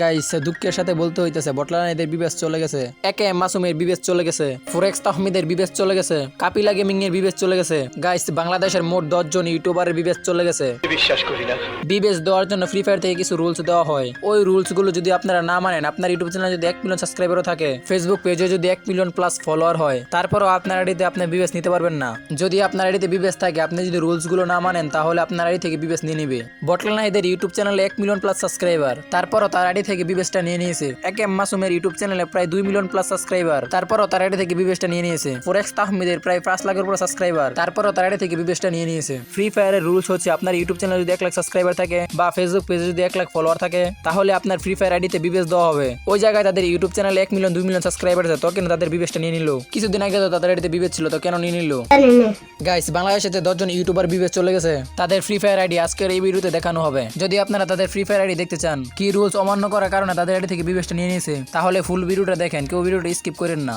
Guys দুঃখের সাথে বলতে হইতেছে বটলানাইদের বিবেশ চলে গেছে। একে মাসুমের বিবেশ চলে গেছে ফোরেক্স তাহমিদের বিবেশ চলে গেছে কাপিলা গেমিং এর বিবেশ চলে গেছে। গাইস বাংলাদেশের মোট ইউটিউবারের বিবেশ চলে গেছে। বিশ্বাস করি না। দেওয়ার জন্য ফ্রি ফায়ার থেকে কিছু রুলস দেওয়া হয়। ওই রুলসগুলো যদি আপনারা না মানেন আপনার ইউটিউব চ্যানেলে যদি এক মিলিয়ন সাবস্ক্রাইবারও থাকে ফেসবুক পেজে যদি এক মিলিয়ন প্লাস ফলোয়ার হয় তারপরও আপনার আইডিতে আপনি বিবেশ নিতে পারবেন না। যদি আপনার আইডিতে বিবেশ থাকে আপনি যদি রুলসগুলো না মানেন তাহলে আপনার আইডি থেকে বিবেশ নিয়ে নিবে। বটলানা এদের ইউটিউব চ্যানেলে এক মিলিয়ন প্লাস সাবস্ক্রাইবার তারপরও তার আইডি থেকে বিবেশটা নিয়ে নিয়েছে। এক এম মাসুমের ইউটিউব চ্যানেলে প্রায় দুই মিলিয়ন প্লাস সাবস্ক্রাইবার তারপরও তার আইডি থেকে বিবেশটা নিয়ে নিয়েছে। ফোরেক্স তাহমিদের প্রায় পাঁচ লাখের উপর সাবস্ক্রাইবার তারপরও তার আইডি থেকে বিবেশটা নিয়ে নিয়েছে। ফ্রি ফায়ারের রুলস হচ্ছে আপনার ইউটিউব চ্যানেলে যদি এক লাখ সাবস্ক্রাইবার থাকে বা ফেসবুক পেজে যদি এক লাখ ফলোয়ার থাকে তাহলে আপনার ফ্রি ফায়ার আইডিতে বিবেশ দেওয়া হবে। ওই জায়গায় তাদের ইউটিউব চ্যানেলে এক মিলিয়ন দুই মিলিয়ন সাবস্ক্রাইবার আছে তো কেন তাদের বিবেশটা নিয়ে নিল? কিছুদিন আগে তো তাদের আইডিতে বিবেশ ছিল তো কেন নিয়ে নিল? গাইস বাংলাদেশে দশজন ইউটিউবার বিবেচ চলে গেছে। তাদের ফ্রি ফায়ার আইডি আজকের এই ভিডিওতে দেখানো হবে। যদি আপনারা তাদের ফ্রি ফায়ার আইডি দেখতে চান কি রুলস অমান্য করার কারণে তাদের আইডি থেকে বিবেচটা নিয়ে নিয়েছে। তাহলে ফুল ভিডিওটা দেখেন, কেউ ভিডিওটা স্কিপ করেন না।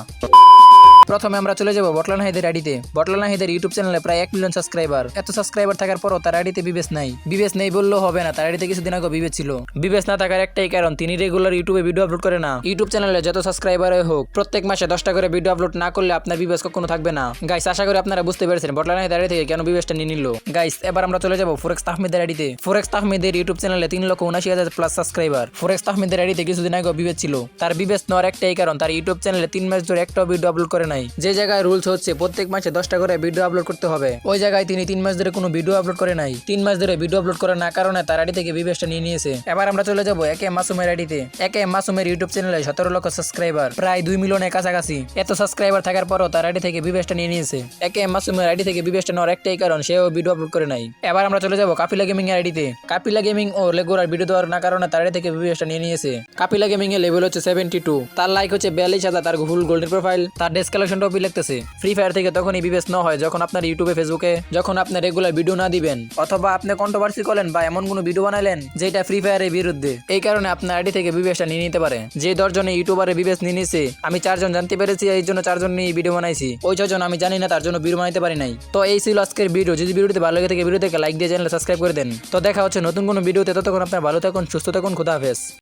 প্রথমে আমরা চলে যাব বটলান হাইদের আইডিতে। বটলান হাইদের ইউটিউব চ্যানেলে প্রায় এক মিলিয়ন সাবস্ক্রাইবার এত সাবস্ক্রাইবার থাকার পরও তার আইডিতে বিবেশ নাই। বিবেশ নেই বললেও হবে না, তার আইডিতে কিছুদিন আগে বিবেশ ছিল। বিবেশ না থাকার একটাই কারণ, তিনি রেগুলার ইউটিউবে ভিডিও আপলোড করে না। ইউটিউব চ্যানেলে যত সাবস্ক্রাইবার হোক, প্রত্যেক মাসে দশটা করে ভিডিও আপলোড না করলে আপনার বিবেশ কখনো থাকবে না। গাইস আশা করি আপনারা বুঝতে পেরেছেন বটলান হাইদের আইডি থেকে কেন বিবেশটা নিয়ে নিল। গাইস এবার আমরা চলে যাব ফোরেক্স তাহমিদের আইডিতে। ফোরেক্স তাহমিদের ইউটিউব চ্যানেলে তিন লক্ষ উনাশি হাজার প্লাস সাবস্ক্রাইবার ফোরেক্স তাহমিদের আইডিতে কিছুদিন আগে বিবেচ ছিল। তার বিবেচ নেওয়ার একটাই কারণ, তার ইউটিউব চ্যানেলে তিন মাস ধরে একটাও ভিডিও আপলোড করে নাই। যে জায়গায় রুলস হচ্ছে, প্রত্যেক মাসে দশটা করে ভিডিও আপলোড করতে হবে। ওই জায়গায় তিনি তিন মাস ধরে কোনো ভিডিও আপলোড করে নাই। তিন মাস ধরে ভিডিও আপলোড করে না কারণে তার আইডি থেকে বিবেচটা নিয়ে নিয়েছে। এবার আমরা চলে যাব একে মাসুমের আইডিতে। একে মাসুমের ইউটিউব চ্যানেলে সতেরো লক্ষ সাবস্ক্রাইবার প্রায় দুই মিলিয়নের কাছাকাছি। এত সাবস্ক্রাইবার থাকার পরও তার আইডি থেকে বিবেচটা নিয়ে নিয়েছে। একে মাসুমের আইডি থেকে বিবেচটা নেওয়ার একটাই কারণ, সেও ভিডিও আপলোড করে নাই। এবার আমরা চলে যাব কাপিলা গেমিং এর আইডিতে। কাপিলা গেমিং ও লেগোরার ভিডিও দেওয়ার না কারণে তার থেকে বিবেচটা নিয়ে নিয়েছে। কাপিলা গেমিং এর লেভেল হচ্ছে সেভেন্টি টু তার লাইক হচ্ছে বিয়াল্লিশ হাজার, তার ফুল গোল্ডেন প্রোফাইল তার ডেস্ক কালেকশন টপি লিখতেছে ফ্রি ফায়ার থেকে তখনই বিবেচ ন হয় যখন আপনার ইউটিউবে ফেসবুকে যখন আপনি রেগুলার ভিডিও না দিবেন, অথবা আপনি কন্ট্রোভার্সি করেন বা এমন কোনো ভিডিও বানাইলেন যেটা ফ্রি ফায়ারের বিরুদ্ধে। এই কারণে আপনার আইডি থেকে বিবেচটা নিয়ে নিতে পারে। যে দশজনে ইউটিউবারে বিবেচ নিয়ে নিছে, আমি চারজন জানতে পেরেছি, এই জন্য চারজন নিয়ে ভিডিও বানাইছি। ওই ছজন আমি জানি না, তার জন্য ভিডিও বানাইতে পারি নাই। তো এই ছিল আজকের ভিডিও যদি ভিডিওতে ভালো লাগে থেকে ভিডিও থেকে লাইক দিয়ে চ্যানেলে সাবস্ক্রাইব করে দেন। তো দেখা হচ্ছে নতুন কোনো ভিডিওতে ততক্ষণ আপনার ভালো থাকুন, সুস্থ থাকুন, খুদা হাফেজ।